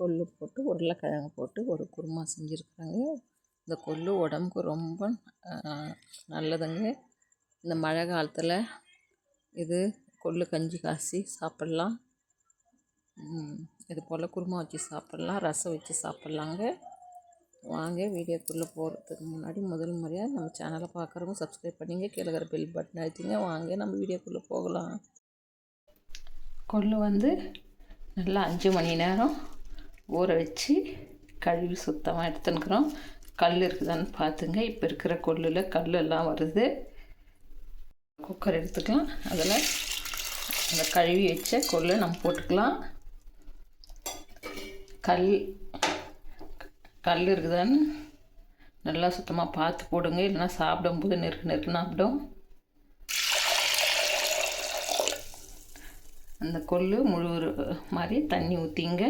கொள்ளு போட்டு உருளைக்கிழங்கு போட்டு ஒரு குருமா செஞ்சுருக்குறாங்க. இந்த கொள்ளு உடம்புக்கு ரொம்ப நல்லதுங்க. இந்த மழை காலத்தில் இது கொள்ளு கஞ்சி காய்ச்சி சாப்பிட்லாம். இது போல் குருமா வச்சு சாப்பிட்லாம் ரசம் வச்சு சாப்பிட்லாங்க. வாங்க வீடியோக்குள்ளே போகிறதுக்கு முன்னாடி முதல் முறையாக நம்ம சேனலை பார்க்குறவங்க சப்ஸ்கிரைப் பண்ணிங்க கீழே பெல் பட்டன் அழுத்திங்க. வாங்க நம்ம வீடியோக்குள்ளே போகலாம். கொள்ளு வந்து நல்லா அஞ்சு மணி நேரம் ஊற வச்சு கழுவி சுத்தமாக எடுத்துன்னுக்குறோம். கல் இருக்குதான்னு பார்த்துங்க இப்போ இருக்கிற கொள்ளில் கல்லெல்லாம் வருது. குக்கர் எடுத்துக்கலாம். அதில் அந்த கழுவி வச்ச கொல்லை நம்ம போட்டுக்கலாம். கல் கல் இருக்குதான்னு நல்லா சுத்தமாக பார்த்து போடுங்க. இல்லைன்னா சாப்பிடும்போது நெருக்கு நெருக்குன்னு ஆகிடும். அந்த கொள்ளு முழு மாதிரி தண்ணி ஊற்றிங்க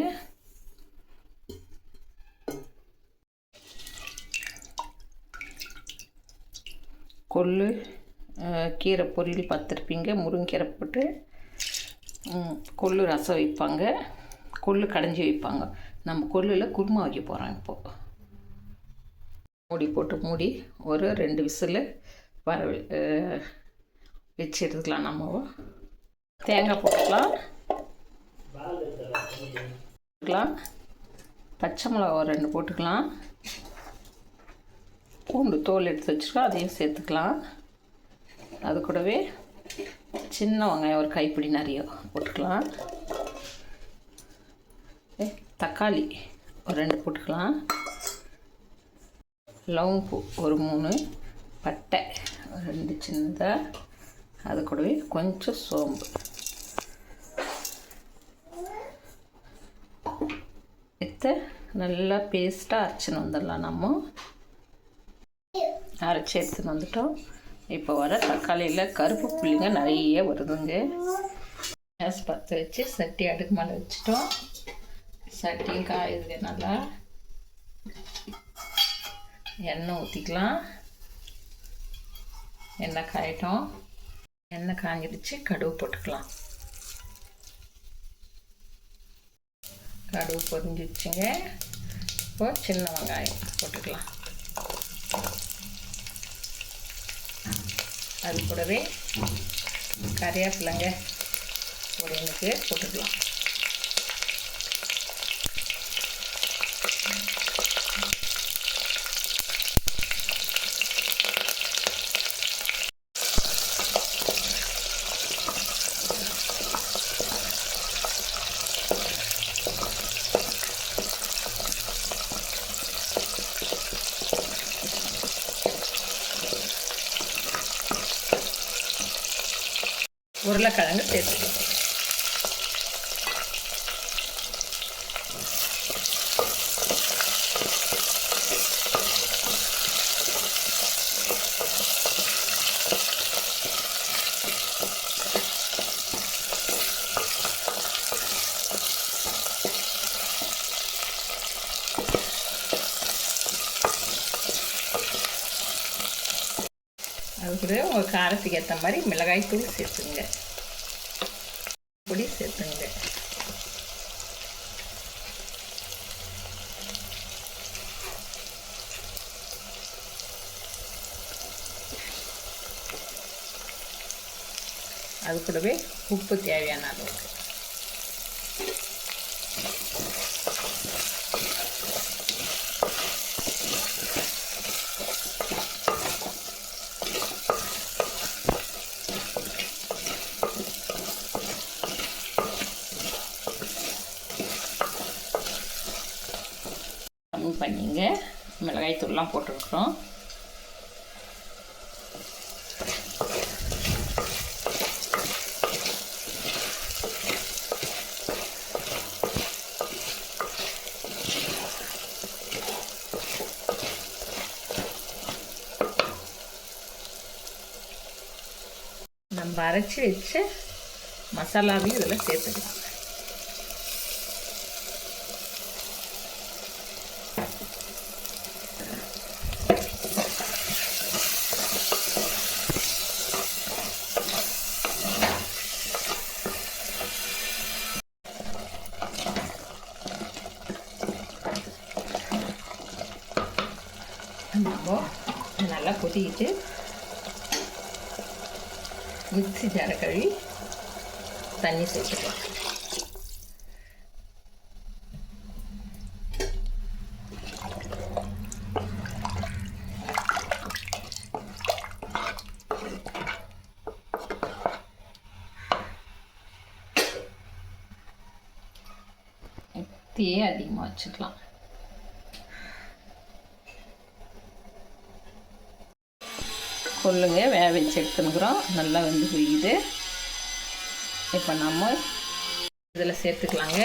கொள்ளு கீரை பொரியல் பார்த்துருப்பீங்க. முருங்கீரை போட்டு கொள்ளு ரசம் வைப்பாங்க. கொள்ளு கடைஞ்சி வைப்பாங்க. நம்ம கொள்ளில் குருமா வைக்க போகிறோம் இப்போது மூடி போட்டு மூடி ஒரு ரெண்டு விசில் வர வச்சு எடுத்துக்கலாம் நம்ம. தேங்காய் போட்டுக்கலாம். போட்டுக்கலாம். பச்சை மிளகா ஒரு ரெண்டு போட்டுக்கலாம். பூண்டு தோல் எடுத்து வச்சுருக்கோம் அதையும் சேர்த்துக்கலாம். அது கூடவே சின்ன வெங்காயம் ஒரு கைப்பிடி நிறைய போட்டுக்கலாம். தக்காளி ஒரு ரெண்டு போட்டுக்கலாம். லவங்கு ஒரு மூணு பட்டை ரெண்டு சின்னதாக அது கூடவே கொஞ்சம் சோம்பு. எடுத்து நல்லா பேஸ்ட்டாக அரைச்சின்னு வந்துடலாம் நம்ம. அரைச்சி எடுத்துன்னு வந்துட்டோம். இப்போ வர தக்காளியில் கருப்பு புள்ளிங்க நிறைய வருதுங்க. கேஸ் பற்ற வச்சு சட்டி அடுக்கு மேலே வச்சுட்டோம். சட்டியும் காயுதுங்க நல்லா. எண்ணெய் ஊற்றிக்கலாம் எண்ணெய் காயட்டும். எண்ணெய் காஞ்சிடுச்சு கடுகு போட்டுக்கலாம். கடுகு பொரிஞ்சிடுச்சுங்க. இப்போ சின்ன வெங்காயம் போட்டுக்கலாம். அது கூடவே கறியாப்பில்லைங்க ஒரு எனக்கு போட்டுக்கலாம். உருளைக்கிழங்கு சேர்த்துக்கலாம் அது கூட உங்கள் காரத்துக்கு ஏற்ற மாதிரி மிளகாய் தூள் சேர்த்துங்க. பொடி சேர்த்துங்க. அது கூடவே உப்பு தேவையான அளவுக்கு. பண்ணிங்க மிளகாய் தூள்லாம் போட்டுருக்குறோம். நம்ம அரைச்சி வச்ச மசாலாவையும் இதில் சேர்த்துக்கலாம். நம்ம நல்லா கொதிக்கிட்டு மிக்சி ஜார கழுவி தண்ணி சேர்த்துக்கலாம். தீயே அதிகமாக வச்சுக்கலாம். கொள்ளுங்க. வேக வச்சு எடுத்துனுக்குறோம் நல்லா வந்து புரியுது இப்போ நம்ம இதில் சேர்த்துக்கலாங்க.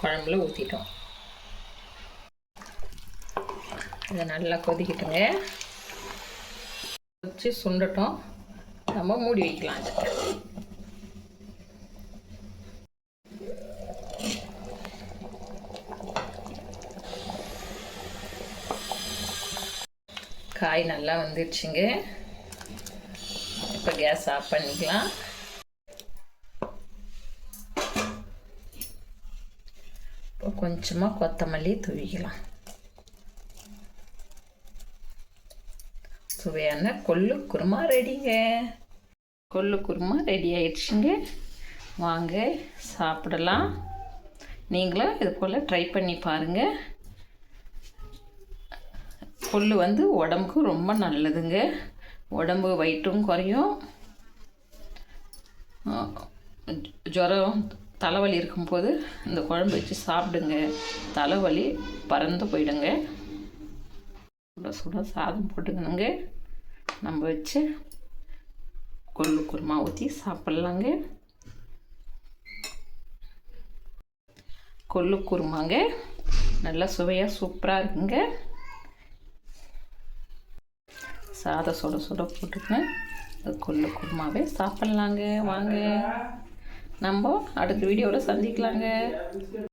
குழம்புல ஊற்றிட்டோம் இதை நல்லா கொதிக்கிட்டுங்க. வச்சு சுண்டட்டும். நம்ம மூடி வைக்கலாம். இதை காய் நல்லா வந்துடுச்சுங்க இப்போ கேஸ் ஆஃப் பண்ணிக்கலாம். இப்போ கொஞ்சமாக கொத்தமல்லி தூவிக்கலாம். சுவையான கொள்ளு குருமா ரெடிங்க. கொள்ளு குருமா ரெடி ஆயிடுச்சுங்க. வாங்க சாப்பிடலாம். நீங்களும் இது போல் ட்ரை பண்ணி பாருங்கள் கொள்ளு வந்து உடம்புக்கு ரொம்ப நல்லதுங்க. உடம்பு வயிற்றும் குறையும். ஜுரம் தலைவலி இருக்கும்போது இந்த குழம்பு வச்சு சாப்பிடுங்க. தலைவலி பறந்து போயிடுங்க. சுட சுட சாதம் போட்டுக்கணுங்க. நம்ம வச்சு கொள்ளு குருமா ஊற்றி சாப்பிட்லாங்க. கொள்ளு குருமாங்க. நல்லா சுவையாக சூப்பராக இருக்குங்க. சாதம் சுட சுட போட்டுக்கேன் கொள்ளு குருமாவே சாப்பிட்லாங்க. வாங்க. நம்ம அடுத்த வீடியோவில் சந்திக்கலாங்க.